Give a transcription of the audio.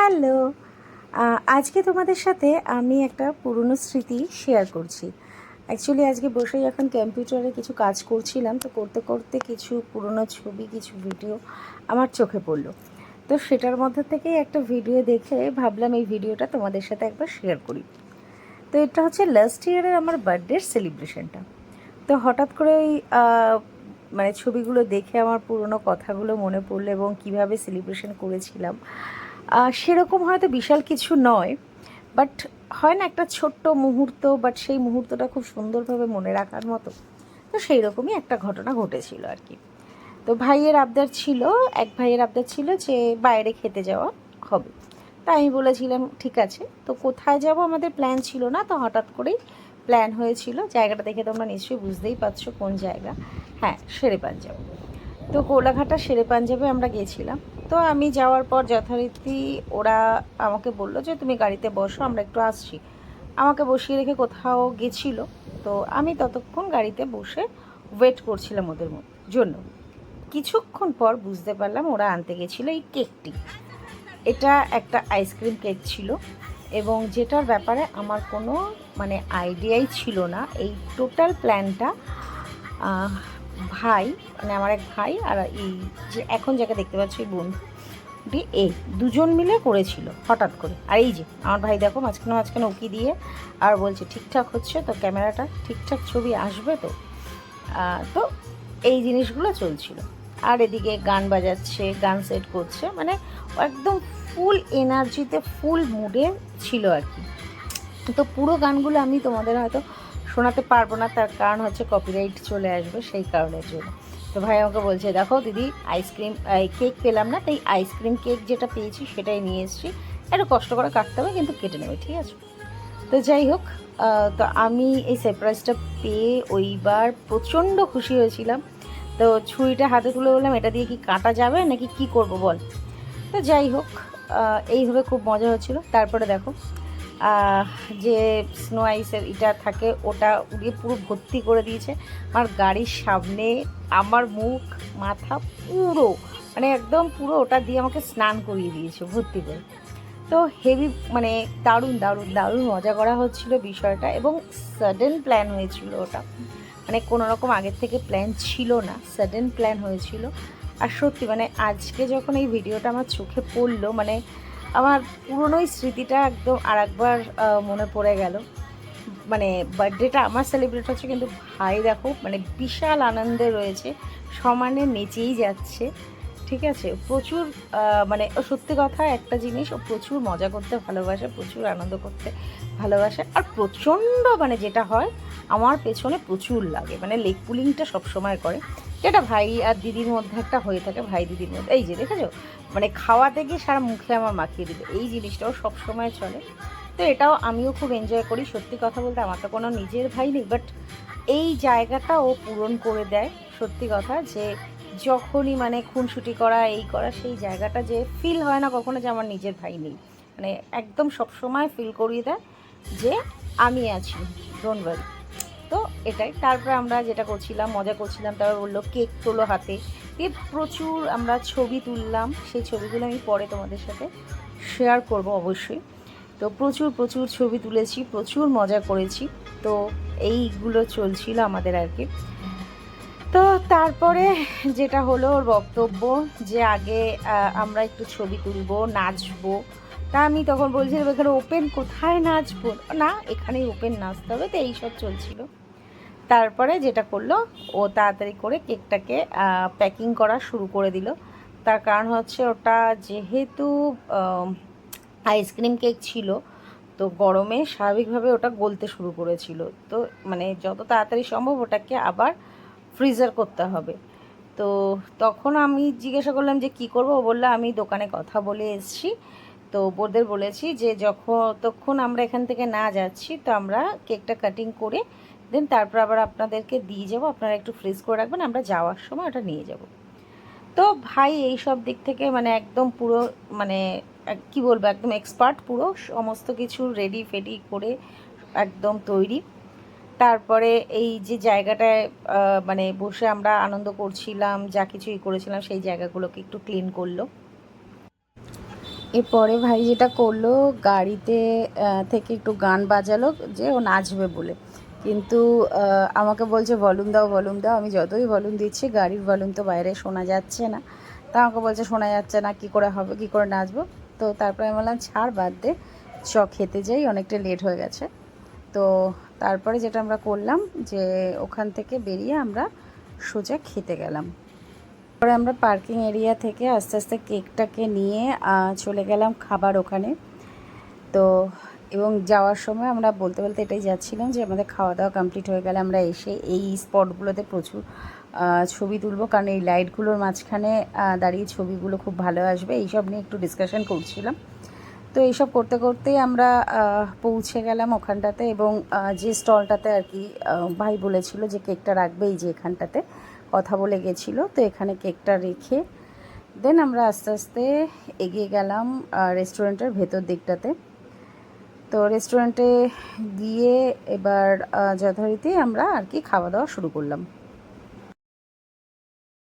Hello. আজকে তোমাদের সাথে আমি একটা পুরনো স্মৃতি শেয়ার করছি। অ্যাকচুয়ালি আজকে বসেই এখন কম্পিউটারে কিছু কাজ করছিলাম, তো করতে করতে কিছু পুরনো ছবি, কিছু ভিডিও আমার চোখে পড়ল। তো সেটার মধ্যে থেকেই একটা ভিডিও দেখে ভাবলাম এই ভিডিওটা তোমাদের সাথে একবার শেয়ার করি। তো এটা হচ্ছে লাস্ট ইয়ারের আমার বার্থডের সেলিব্রেশনটা তো হঠাৎ করে ওই মানে ছবিগুলো দেখে আমার পুরনো কথাগুলো মনে পড়ল এবং কীভাবে সেলিব্রেশন করেছিলাম। সেরকম হয়তো বিশাল কিছু নয় বাট হয় না একটা ছোট্ট মুহূর্ত বাট সেই মুহূর্তটা খুব সুন্দরভাবে মনে রাখার মতো। তো সেই রকমই একটা ঘটনা ঘটেছিল আর কি। তো ভাইয়ের আবদার ছিল, এক ভাইয়ের আবদার ছিল যে বাইরে খেতে যাওয়া হবে। তা আমি বলেছিলাম, ঠিক আছে, তো কোথায় যাব? আমাদের প্ল্যান ছিল না, তো হঠাৎ করেই প্ল্যান হয়েছিল। জায়গাটা দেখে তোমরা নিশ্চয়ই বুঝতেই পারছ কোন জায়গা। হ্যাঁ শেরে পাঞ্জাব তো কোলাঘাটা শেরে পাঞ্জাবে আমরা গেছিলাম। তো আমি যাওয়ার পর যথারীতি ওরা আমাকে বলল যে, তুমি গাড়িতে বসো, আমরা একটু আসছি। আমাকে বসিয়ে রেখে কোথাও গেছিল। তো আমি ততক্ষণ গাড়িতে বসে ওয়েট করছিলাম ওদের জন্য। কিছুক্ষণ পর বুঝতে পারলাম ওরা আনতে গেছিল এই কেকটি। এটা একটা আইসক্রিম কেক ছিল এবং যেটার ব্যাপারে আমার কোনো মানে আইডিয়াই ছিল না। এই টোটাল প্ল্যানটা ভাই মানে আমার এক ভাই আর এই যে এখন যাকে দেখতে পাচ্ছি এই বন্ধুটি এ, দুজন মিলে করেছিল, হঠাৎ করে। আর এই যে, আমার ভাই দেখো মাঝখানে মাঝখানে উকি দিয়ে আর বলছে, ঠিকঠাক হচ্ছে তো ক্যামেরাটা? ঠিকঠাক ছবি আসবে তো? তো এই জিনিসগুলো চলছিল। আর এদিকে গান বাজাচ্ছে, গান সেট করছে মানে একদম ফুল এনার্জিতে ফুল মুডে ছিল আর কি। তো পুরো গানগুলো আমি তোমাদের হয়তো শোনাতে পারব না, তার কারণ হচ্ছে কপিরাইট চলে আসবে সেই কারণের জন্য। তো ভাই আমাকে বলছে, দেখো দিদি আইসক্রিম কেক পেলাম না, তাই আইসক্রিম কেক যেটা পেয়েছি সেটাই নিয়ে এসেছি। একটু কষ্ট করে কাটতে হবে, কিন্তু কেটে নেবে, ঠিক আছে? তো যাই হোক তো আমি এই সারপ্রাইজটা পেয়ে ওইবার প্রচণ্ড খুশি হয়েছিলাম। তো ছুরিটা হাতে তুলে বললাম, এটা দিয়ে কি কাটা যাবে, নাকি কি করব বল? তো যাই হোক এইভাবে খুব মজা হচ্ছিল। তারপরে দেখো যে স্নো আইসের এটা থাকে, ওটা উড়িয়ে পুরো ভর্তি করে দিয়েছে। আমার গাড়ির সামনে আমার মুখ, মাথা পুরো মানে একদম পুরো ওটা দিয়ে আমাকে স্নান করিয়ে দিয়েছে ভর্তি করে। তো হেভি মানে দারুণ দারুণ দারুণ মজা করা হচ্ছিল বিষয়টা এবং সাডেন প্ল্যান হয়েছিল ওটা। মানে কোনো রকম আগের থেকে প্ল্যান ছিল না সাডেন প্ল্যান হয়েছিল। আর সত্যি মানে আজকে যখন এই ভিডিওটা আমার চোখে পড়ল মানে আমার পুরনোই স্মৃতিটা একদম আর একবার মনে পড়ে গেল। মানে বার্থডেটা আমার সেলিব্রেট হচ্ছে কিন্তু ভাই দেখো মানে বিশাল আনন্দে রয়েছে, সমানে নেচেই যাচ্ছে, ঠিক আছে? প্রচুর মানে সত্যি কথা একটা জিনিস, ও প্রচুর মজা করতে, ভালোবাসে, প্রচুর আনন্দ করতে, ভালোবাসে, আর প্রচণ্ড মানে যেটা হয় আমার পেছনে প্রচুর লাগে। মানে লেগ পুলিংটা সবসময় করে। যেটা ভাই আর দিদির মধ্যে একটা হয়ে থাকে, ভাই দিদির মধ্যে। এই যে, দেখেছ? মানে খাওয়াতে গিয়ে সারা মুখে আমার মাখিয়ে দিবে। এই জিনিসটাও সবসময় চলে। তো এটাও আমিও খুব এনজয় করি। সত্যি কথা বলতে আমার তো কোনো নিজের ভাই নেই বাট এই জায়গাটা ও পূরণ করে দেয়। সত্যি কথা যে যখনই মানে খুনসুটি করা, এই করা, সেই জায়গাটা যে ফিল হয় না কখনো যে আমার নিজের ভাই নেই। মানে একদম সবসময় ফিল করিয়ে দেয় যে আমি আছি। ডোন্ট ওয়ারি তো এটাই। তারপরে আমরা যেটা করছিলাম, মজা করছিলাম, তারপর বলল কেক তোলো হাতে। দিয়ে প্রচুর আমরা ছবি তুললাম। সেই ছবিগুলো আমি পরে তোমাদের সাথে শেয়ার করব অবশ্যই। তো প্রচুর প্রচুর ছবি তুলেছি, প্রচুর মজা করেছি। তো এইগুলো চলছিল আমাদের আর কি। তো তারপরে যেটা হলো ওর বক্তব্য যে আগে আমরা একটু ছবি তুলবো, নাচবো। তা আমি তখন বলছিলাম, এখানে ওপেন কোথায় নাচবো? না, এখানেই ওপেন নাচতে হবে। তো এইসব চলছিল। তারপরে যেটা করল, ও তাড়াতাড়ি করে কেকটাকে প্যাকিং করা শুরু করে দিল। তার কারণ হচ্ছে ওটা যেহেতু আইসক্রিম কেক ছিল, তো গরমে স্বাভাবিকভাবে ওটা গলতে শুরু করেছিল। তো মানে যত তাড়াতাড়ি সম্ভব ওটাকে আবার ফ্রিজার করতে হবে। তো তখন আমি জিজ্ঞাসা করলাম যে কি করব? বলল, আমি দোকানে কথা বলে এসেছি। তো ওদের বলেছি যে যখন, তখন আমরা এখান থেকে না যাচ্ছি, তো আমরা কেকটা কাটিং করে দেন তারপর আবার আপনাদেরকে দিয়ে যাব। আপনারা একটু ফ্রিজ করে রাখবেন, আমরা যাওয়ার সময় ওটা নিয়ে যাব। তো ভাই এই সব দিক থেকে মানে একদম পুরো মানে কি বলব, একদম এক্সপার্ট পুরো, সমস্ত কিছু রেডি ফেডি করে একদম তৈরি। তারপরে এই যে জায়গাটায় মানে বসে আমরা আনন্দ করছিলাম, যা কিছুই করেছিলাম, সেই জায়গাগুলোকে একটু ক্লিন করল। এরপরে ভাই যেটা করল, গাড়িতে থেকে একটু গান বাজালো, যে ও নাচবে বলে। কিন্তু আমাকে বলছে ভলিউম দাও ভলিউম দাও। আমি যতই ভলিউম দিচ্ছি, গাড়ির ভলিউম তো বাইরে শোনা যাচ্ছে না। তা আমাকে বলছে, শোনা যাচ্ছে না, কি করে হবে, কি করে নাচবো? তো তারপরে আমি বললাম, ছাড়, বাদ দে। চ খেতে যাই, অনেকটা লেট হয়ে গেছে। তো তারপরে যেটা আমরা করলাম, যে ওখান থেকে বেরিয়ে আমরা সোজা খেতে গেলাম। পরে আমরা পার্কিং এরিয়া থেকে আস্তে আস্তে কেকটাকে নিয়ে চলে গেলাম খাবার ওখানে। তো, এবং যাওয়ার সময় আমরা বলতে বলতে এটাই যাচ্ছিলাম যে আমাদের খাওয়া দাওয়া কমপ্লিট হয়ে গেলে আমরা এসে এই স্পটগুলোতে প্রচুর ছবি তুলবো। কারণ এই লাইটগুলোর মাঝখানে দাঁড়িয়ে ছবিগুলো খুব ভালো আসবে। এইসব নিয়ে একটু ডিসকাশন করছিলাম। তো এইসব করতে করতেই আমরা পৌঁছে গেলাম ওখানটাতে এবং যে স্টলটাতে আর কি ভাই বলেছিল যে কেকটা রাখবে এই যে এখানটাতে, কথা বলে গেছিল। তো এখানে কেকটা রেখে দেন আমরা আস্তে আস্তে এগিয়ে গেলাম রেস্টুরেন্টের ভেতর দিকটাতে। তো রেস্টুরেন্টে গিয়ে এবার যথারীতি আমরা আর কি খাওয়া দাওয়া শুরু করলাম।